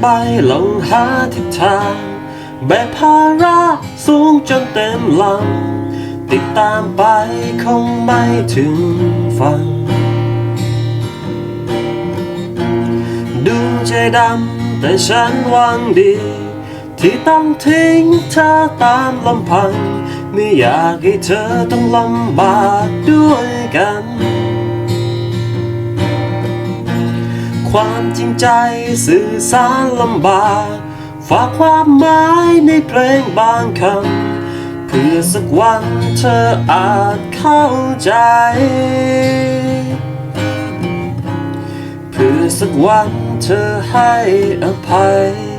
ใบลงหาทิศทางแบกภาระสูงจนเต็มลำติดตามไปคงไม่ถึงฝั่งดูใจดำแต่ฉันหวังดี ที่ต้องทิ้งเธอตามลำพัง ไม่อยากให้เธอต้องลำบากด้วยกัน ความจริงใจสื่อสารลำบาก ฝากความหมายในเพลงบางคำ เพื่อสักวันเธออาจเข้าใจ เพื่อสักวันเธอให้อภัย